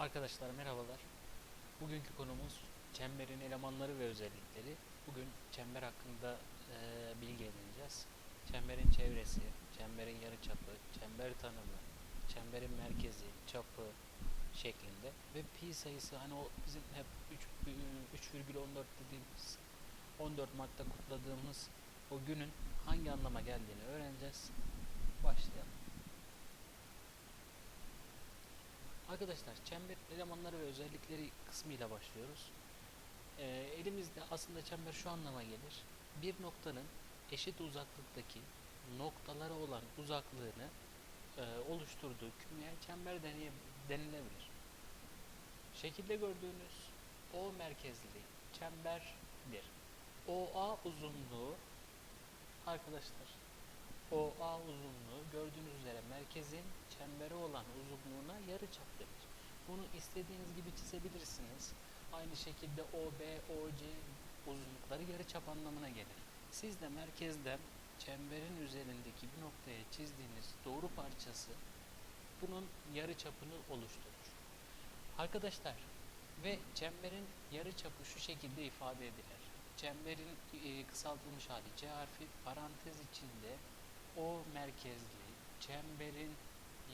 Arkadaşlar merhabalar. Bugünkü konumuz çemberin elemanları ve özellikleri. Bugün çember hakkında eee, bilgi edineceğiz. Çemberin çevresi, çemberin yarıçapı, çember tanımı, çemberin merkezi, çapı şeklinde ve pi sayısı hani o bizim hep 3, 3,14 dediğimiz 14 Mart'ta kutladığımız o günün hangi anlama geldiğini öğreneceğiz. Başlayalım. Arkadaşlar çember elemanları ve özellikleri kısmıyla başlıyoruz. Ee, elimizde aslında çember şu anlama gelir. Bir noktanın eşit uzaklıktaki noktalara olan uzaklığını e, oluşturduğu kümeye çember deneye, denilebilir. Şekilde gördüğünüz O merkezli çemberdir. OA uzunluğu arkadaşlar OA uzunluğu gördüğünüz üzere merkezin çembere olan uzunluğuna yarıçap denir. Bunu istediğiniz gibi çizebilirsiniz. Aynı şekilde OB, OC uzunlukları yarıçap anlamına gelir. Siz de merkezden çemberin üzerindeki bir noktaya çizdiğiniz doğru parçası bunun yarıçapını oluşturur. Arkadaşlar ve çemberin yarıçapı şu şekilde ifade edilir. Çemberin e, kısaltılmış hali C harfi parantez içinde o merkezli çemberin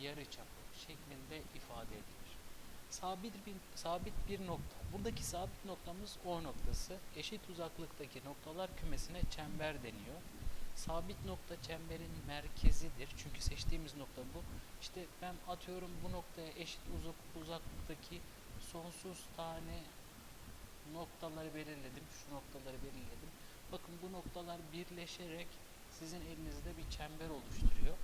yarıçapı şeklinde ifade edilir. Sabit bir, sabit bir nokta. Buradaki sabit noktamız O noktası. Eşit uzaklıktaki noktalar kümesine çember deniyor. Sabit nokta çemberin merkezidir. Çünkü seçtiğimiz nokta bu. İşte ben atıyorum bu noktaya eşit uzak, uzaklıktaki sonsuz tane noktaları belirledim. Şu noktaları belirledim. Bakın bu noktalar birleşerek sizin elinizde bir çember oluşturuyor.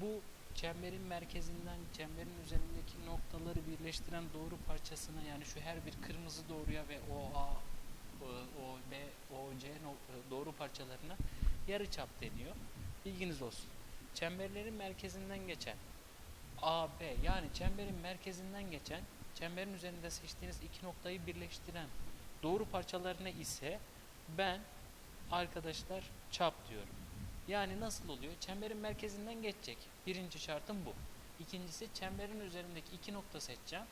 Bu çemberin merkezinden çemberin üzerindeki noktaları birleştiren doğru parçasına yani şu her bir kırmızı doğruya ve OA, OB, OC doğru parçalarına yarıçap deniyor. Bilginiz olsun. Çemberlerin merkezinden geçen AB yani çemberin merkezinden geçen çemberin üzerinde seçtiğiniz iki noktayı birleştiren doğru parçalarına ise ben arkadaşlar çap diyorum. Yani nasıl oluyor? Çemberin merkezinden geçecek. Birinci şartım bu. İkincisi çemberin üzerindeki iki nokta seçeceğim.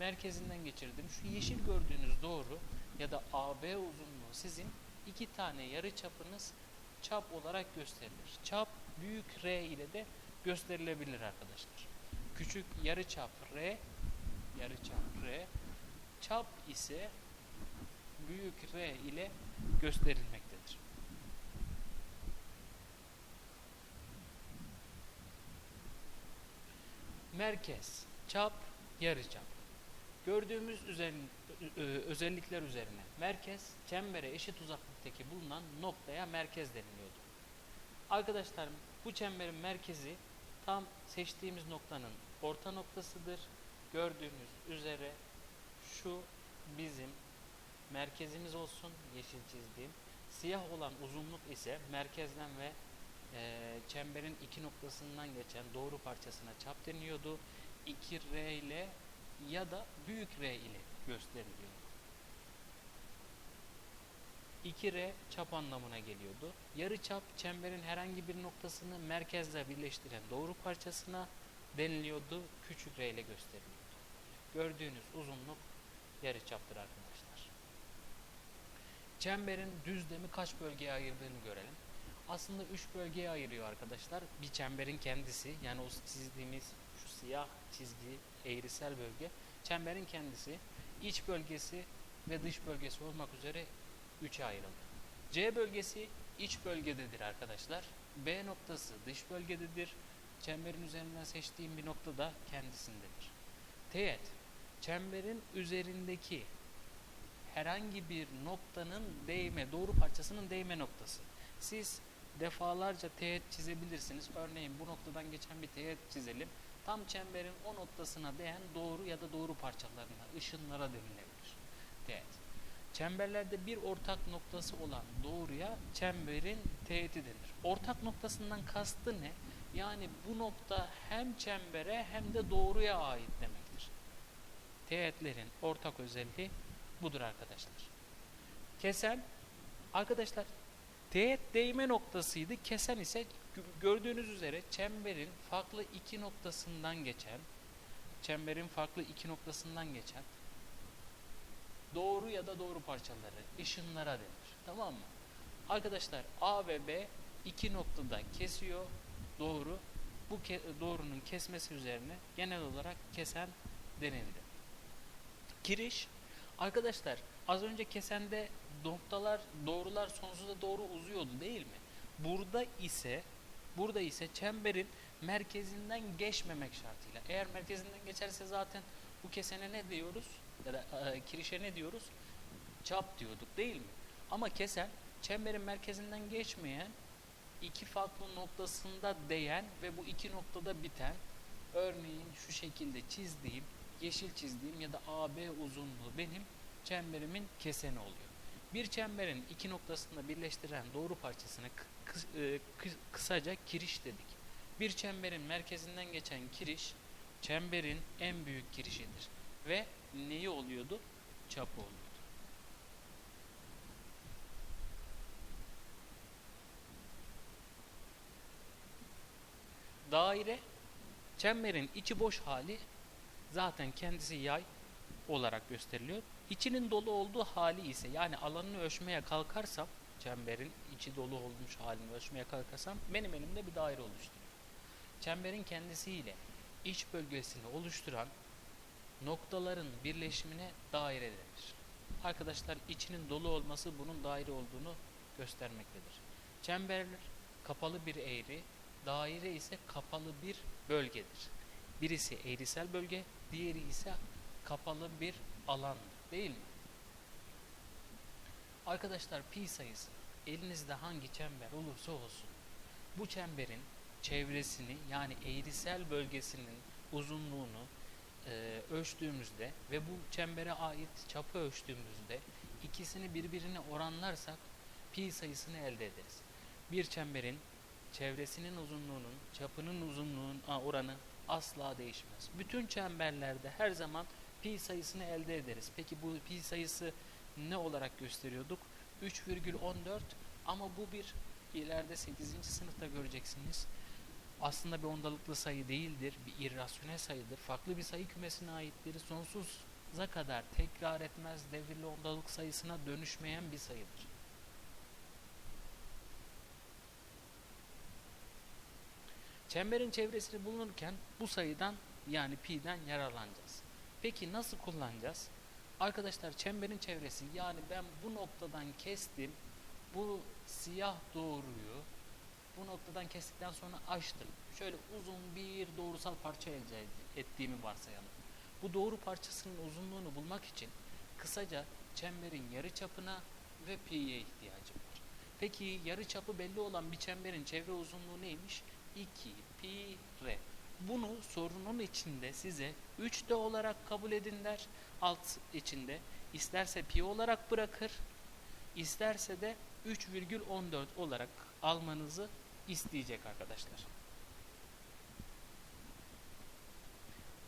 Merkezinden geçirdim. Şu yeşil gördüğünüz doğru ya da AB uzunluğu sizin iki tane yarı çapınız çap olarak gösterilir. Çap büyük R ile de gösterilebilir arkadaşlar. Küçük yarı çap R, yarı çap R, çap ise büyük R ile gösterilmektedir. Merkez, çap, yarıçap. Gördüğümüz özellikler üzerine merkez, çembere eşit uzaklıktaki bulunan noktaya merkez deniliyordu. Arkadaşlar bu çemberin merkezi tam seçtiğimiz noktanın orta noktasıdır. Gördüğünüz üzere şu bizim merkezimiz olsun yeşil çizdiğim. Siyah olan uzunluk ise merkezden ve e, çemberin iki noktasından geçen doğru parçasına çap deniyordu. 2R ile ya da büyük R ile gösteriliyor. 2R çap anlamına geliyordu. Yarı çap çemberin herhangi bir noktasını merkezle birleştiren doğru parçasına deniliyordu. Küçük R ile gösteriliyordu. Gördüğünüz uzunluk yarı çaptır arkadaşlar. Çemberin düzlemi kaç bölgeye ayırdığını görelim. Aslında üç bölgeye ayırıyor arkadaşlar. Bir çemberin kendisi yani o çizdiğimiz şu siyah çizgi eğrisel bölge çemberin kendisi iç bölgesi ve dış bölgesi olmak üzere üçe ayrıldı. C bölgesi iç bölgededir arkadaşlar. B noktası dış bölgededir. Çemberin üzerinden seçtiğim bir nokta da kendisindedir. Teğet çemberin üzerindeki herhangi bir noktanın değme, doğru parçasının değme noktası. Siz defalarca teğet çizebilirsiniz. Örneğin bu noktadan geçen bir teğet çizelim. Tam çemberin o noktasına değen doğru ya da doğru parçalarına, ışınlara denilebilir. Teğet. Çemberlerde bir ortak noktası olan doğruya çemberin teğeti denir. Ortak noktasından kastı ne? Yani bu nokta hem çembere hem de doğruya ait demektir. Teğetlerin ortak özelliği budur arkadaşlar. Kesen arkadaşlar teğet değme noktasıydı. Kesen ise gö- gördüğünüz üzere çemberin farklı iki noktasından geçen çemberin farklı iki noktasından geçen doğru ya da doğru parçaları ışınlara denir. Tamam mı? Arkadaşlar A ve B iki noktada kesiyor doğru. Bu ke- doğrunun kesmesi üzerine genel olarak kesen denildi. Kiriş arkadaşlar az önce kesende noktalar doğrular sonsuza doğru uzuyordu değil mi? Burada ise burada ise çemberin merkezinden geçmemek şartıyla. Eğer merkezinden geçerse zaten bu kesene ne diyoruz? Ya da e, kirişe ne diyoruz? Çap diyorduk değil mi? Ama kesen çemberin merkezinden geçmeyen iki farklı noktasında değen ve bu iki noktada biten örneğin şu şekilde çizdiğim yeşil çizdiğim ya da AB uzunluğu benim çemberimin keseni oluyor. Bir çemberin iki noktasında birleştiren doğru kı- e, kı- kısaca kiriş dedik. Bir çemberin merkezinden geçen kiriş çemberin en büyük kirişidir ve neyi oluyordu? Çapı oluyordu. Daire çemberin içi boş hali zaten kendisi yay olarak gösteriliyor. İçinin dolu olduğu hali ise yani alanını ölçmeye kalkarsam çemberin içi dolu olmuş halini ölçmeye kalkarsam benim elimde bir daire oluşturuyor. Çemberin kendisiyle iç bölgesini oluşturan noktaların birleşimine daire denir. Arkadaşlar içinin dolu olması bunun daire olduğunu göstermektedir. Çemberler kapalı bir eğri, daire ise kapalı bir bölgedir. Birisi eğrisel bölge, diğeri ise kapalı bir alan değil mi? Arkadaşlar pi sayısı elinizde hangi çember olursa olsun bu çemberin çevresini yani eğrisel bölgesinin uzunluğunu e, ölçtüğümüzde ve bu çembere ait çapı ölçtüğümüzde ikisini birbirine oranlarsak pi sayısını elde ederiz. Bir çemberin çevresinin uzunluğunun çapının uzunluğun oranı asla değişmez. Bütün çemberlerde her zaman pi sayısını elde ederiz. Peki bu pi sayısı ne olarak gösteriyorduk? 3,14 ama bu bir ileride 8. sınıfta göreceksiniz. Aslında bir ondalıklı sayı değildir. Bir irrasyonel sayıdır. Farklı bir sayı kümesine aittir. Sonsuza kadar tekrar etmez. Devirli ondalık sayısına dönüşmeyen bir sayıdır. Çemberin çevresini bulunurken bu sayıdan yani pi'den yararlanacağız. Peki nasıl kullanacağız? Arkadaşlar çemberin çevresi yani ben bu noktadan kestim. Bu siyah doğruyu bu noktadan kestikten sonra açtım. Şöyle uzun bir doğrusal parça elde ettiğimi varsayalım. Bu doğru parçasının uzunluğunu bulmak için kısaca çemberin yarı çapına ve pi'ye ihtiyacım var. Peki yarı çapı belli olan bir çemberin çevre uzunluğu neymiş? 2 pi r. Bunu sorunun içinde size 3 de olarak kabul edin der. Alt içinde isterse pi olarak bırakır, isterse de 3,14 olarak almanızı isteyecek arkadaşlar.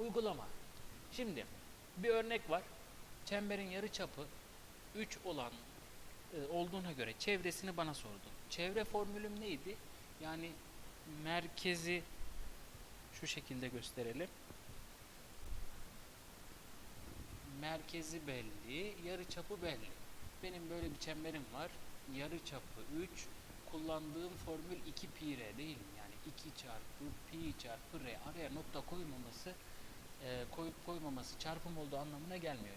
Uygulama. Şimdi bir örnek var. Çemberin yarı çapı 3 olan e, olduğuna göre çevresini bana sordu. Çevre formülüm neydi? Yani merkezi şu şekilde gösterelim. Merkezi belli, yarı çapı belli. Benim böyle bir çemberim var. Yarı çapı 3, kullandığım formül 2 pi r değil mi? Yani 2 çarpı pi çarpı r. Araya nokta koymaması, e, koyup koymaması çarpım olduğu anlamına gelmiyor.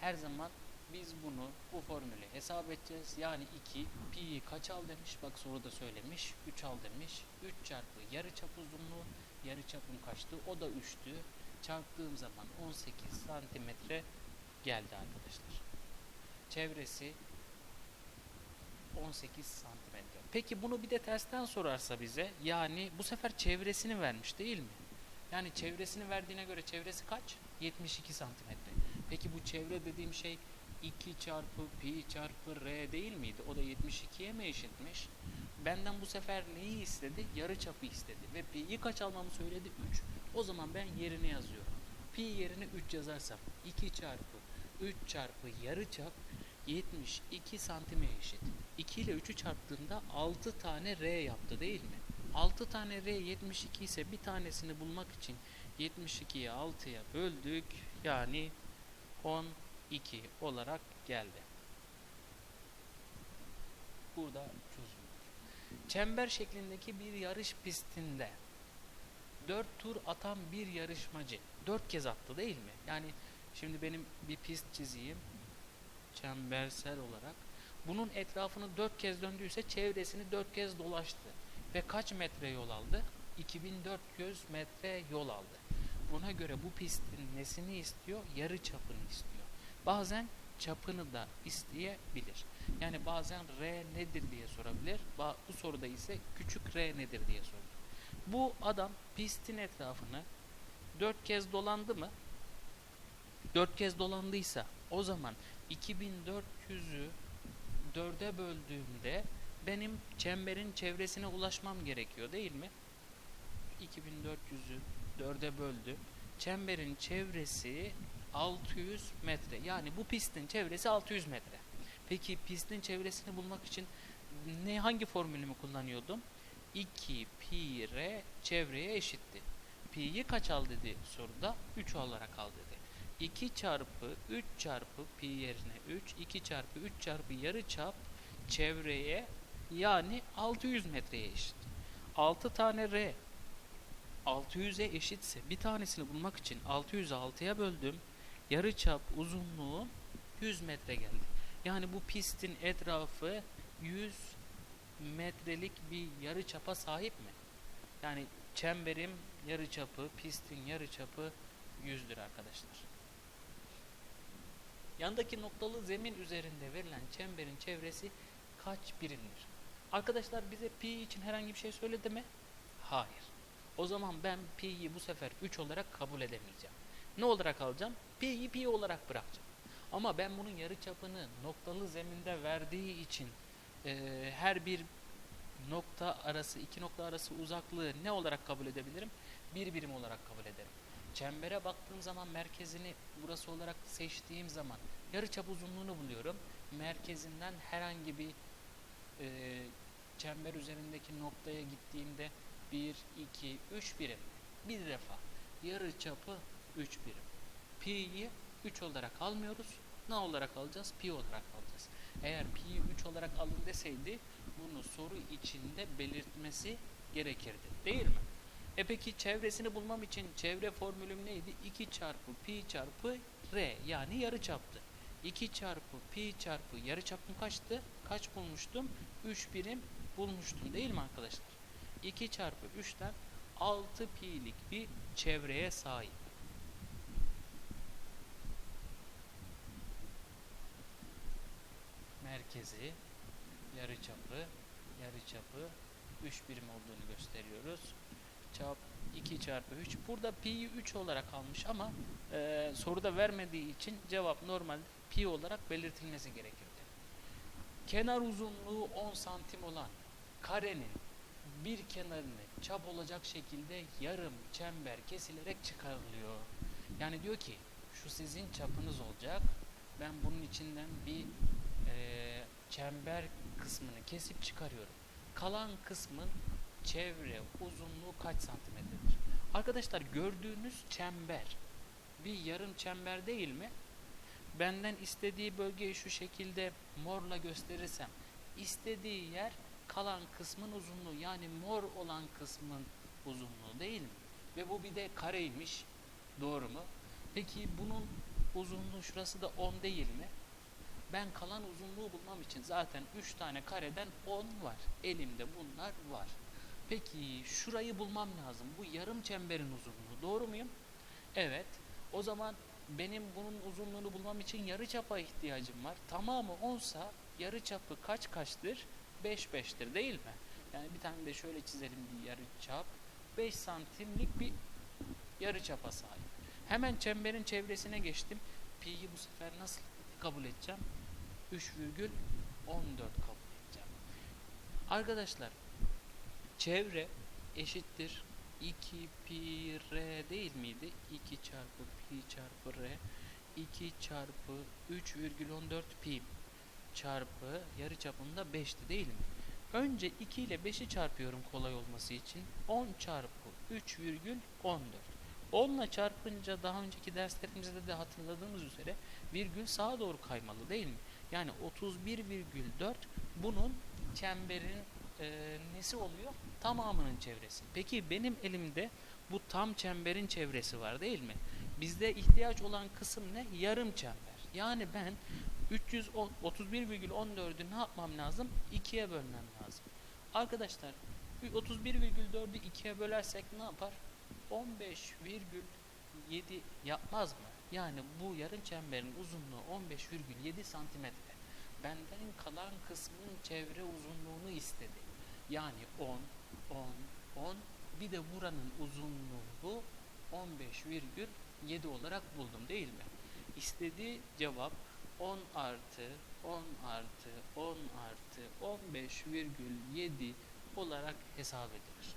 Her zaman biz bunu bu formülü hesap edeceğiz. Yani 2 pi kaç al demiş. Bak soruda söylemiş. 3 al demiş. 3 çarpı yarı çap uzunluğu. Yarı çapım kaçtı? O da 3'tü. Çarptığım zaman 18 santimetre geldi arkadaşlar. Çevresi 18 santimetre. Peki bunu bir de tersten sorarsa bize yani bu sefer çevresini vermiş değil mi? Yani çevresini verdiğine göre çevresi kaç? 72 santimetre. Peki bu çevre dediğim şey 2 çarpı pi çarpı r değil miydi? O da 72'ye mi eşitmiş? Benden bu sefer neyi istedi? Yarı çapı istedi. Ve pi'yi kaç almamı söyledi? 3. O zaman ben yerine yazıyorum. Pi yerine 3 yazarsam 2 çarpı 3 çarpı yarı çap 72 santime eşit. 2 ile 3'ü çarptığımda 6 tane r yaptı değil mi? 6 tane r 72 ise bir tanesini bulmak için 72'yi 6'ya böldük. Yani 12 olarak geldi. Burada çözüm. Çember şeklindeki bir yarış pistinde 4 tur atan bir yarışmacı 4 kez attı değil mi? Yani şimdi benim bir pist çizeyim çembersel olarak. Bunun etrafını 4 kez döndüyse çevresini 4 kez dolaştı. Ve kaç metre yol aldı? 2400 metre yol aldı. Buna göre bu pistin nesini istiyor? Yarı çapını istiyor. Bazen çapını da isteyebilir. Yani bazen R nedir diye sorabilir. Bu soruda ise küçük R nedir diye sorulur. Bu adam pistin etrafını 4 kez dolandı mı? 4 kez dolandıysa o zaman 2400'ü 4'e böldüğümde benim çemberin çevresine ulaşmam gerekiyor değil mi? 2400'ü 4'e böldü. Çemberin çevresi 600 metre. Yani bu pistin çevresi 600 metre. Peki pistin çevresini bulmak için ne hangi formülümü kullanıyordum? 2 pi r çevreye eşitti. Pi'yi kaç al dedi soruda? 3 olarak al dedi. 2 çarpı 3 çarpı pi yerine 3, 2 çarpı 3 çarpı yarı çap çevreye yani 600 metreye eşit. 6 tane r 600'e eşitse bir tanesini bulmak için 600'ü 6'ya böldüm. Yarı çap uzunluğu 100 metre geldi. Yani bu pistin etrafı 100 metrelik bir yarı çapa sahip mi? Yani çemberim yarı çapı, pistin yarı çapı 100'dür arkadaşlar. Yandaki noktalı zemin üzerinde verilen çemberin çevresi kaç birimdir? Arkadaşlar bize pi için herhangi bir şey söyledi mi? Hayır. O zaman ben pi'yi bu sefer 3 olarak kabul edemeyeceğim. Ne olarak alacağım? Pi'yi pi olarak bırakacağım. Ama ben bunun yarıçapını noktalı zeminde verdiği için e, her bir nokta arası, iki nokta arası uzaklığı ne olarak kabul edebilirim? Bir birim olarak kabul ederim. Çembere baktığım zaman merkezini burası olarak seçtiğim zaman yarıçap uzunluğunu buluyorum. Merkezinden herhangi bir e, çember üzerindeki noktaya gittiğimde 1, 2, 3 birim. Bir defa yarı çapı 3 birim. Pi'yi 3 olarak almıyoruz. Ne olarak alacağız? Pi olarak alacağız. Eğer pi'yi 3 olarak alın deseydi bunu soru içinde belirtmesi gerekirdi. Değil mi? E peki çevresini bulmam için çevre formülüm neydi? 2 çarpı pi çarpı r yani yarı çaptı. 2 çarpı pi çarpı yarı çapım kaçtı? Kaç bulmuştum? 3 birim bulmuştum değil mi arkadaşlar? 2 çarpı 3'ten 6 pi'lik bir çevreye sahip. Merkezi, yarıçapı, yarıçapı 3 birim olduğunu gösteriyoruz. Çap 2 çarpı 3. Burada pi'yi 3 olarak almış ama e, soruda vermediği için cevap normalde pi olarak belirtilmesi gerekirdi. Kenar uzunluğu 10 santim olan karenin bir kenarını çap olacak şekilde yarım çember kesilerek çıkarılıyor. Yani diyor ki şu sizin çapınız olacak. Ben bunun içinden bir çember kısmını kesip çıkarıyorum. Kalan kısmın çevre uzunluğu kaç santimetredir? Arkadaşlar gördüğünüz çember bir yarım çember değil mi? Benden istediği bölgeyi şu şekilde morla gösterirsem istediği yer kalan kısmın uzunluğu yani mor olan kısmın uzunluğu değil mi? Ve bu bir de kareymiş. Doğru mu? Peki bunun uzunluğu şurası da 10 değil mi? Ben kalan uzunluğu bulmam için zaten 3 tane kareden 10 var. Elimde bunlar var. Peki şurayı bulmam lazım. Bu yarım çemberin uzunluğu. Doğru muyum? Evet. O zaman benim bunun uzunluğunu bulmam için yarı çapa ihtiyacım var. Tamamı 10 sa yarı çapı kaç kaçtır? 5 5'tir değil mi? Yani bir tane de şöyle çizelim bir yarı çap. 5 santimlik bir yarı çapa sahip. Hemen çemberin çevresine geçtim. Pi'yi bu sefer nasıl kabul edeceğim? 3,14 kabul edeceğim. Arkadaşlar çevre eşittir 2 pi r değil miydi? 2 çarpı pi çarpı r 2 çarpı 3,14 pi çarpı yarı çapında 5'ti değil mi? Önce 2 ile 5'i çarpıyorum kolay olması için. 10 çarpı 3,14. 10 ile çarpınca daha önceki derslerimizde de hatırladığımız üzere virgül sağa doğru kaymalı değil mi? Yani 31,4 bunun çemberin e, nesi oluyor? Tamamının çevresi. Peki benim elimde bu tam çemberin çevresi var değil mi? Bizde ihtiyaç olan kısım ne? Yarım çember. Yani ben 310 31,14'ü ne yapmam lazım? 2'ye bölmem lazım. Arkadaşlar 31,4'ü 2'ye bölersek ne yapar? 15,7 yapmaz mı? Yani bu yarım çemberin uzunluğu 15,7 santimetre. Benden kalan kısmın çevre uzunluğunu istedi. Yani 10, 10, 10 bir de buranın uzunluğu 15,7 olarak buldum değil mi? İstediği cevap 10 artı 10 artı 10 artı 15,7 olarak hesap edilir.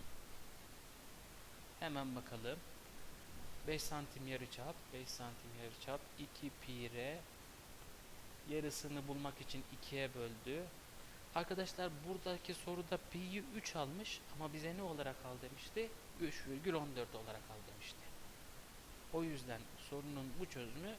Hemen bakalım. 5 santim yarıçap, 5 santim yarıçap, 2 pi r yarısını bulmak için 2'ye böldü. Arkadaşlar buradaki soruda pi'yi 3 almış ama bize ne olarak al demişti? 3,14 olarak al demişti. O yüzden sorunun bu çözümü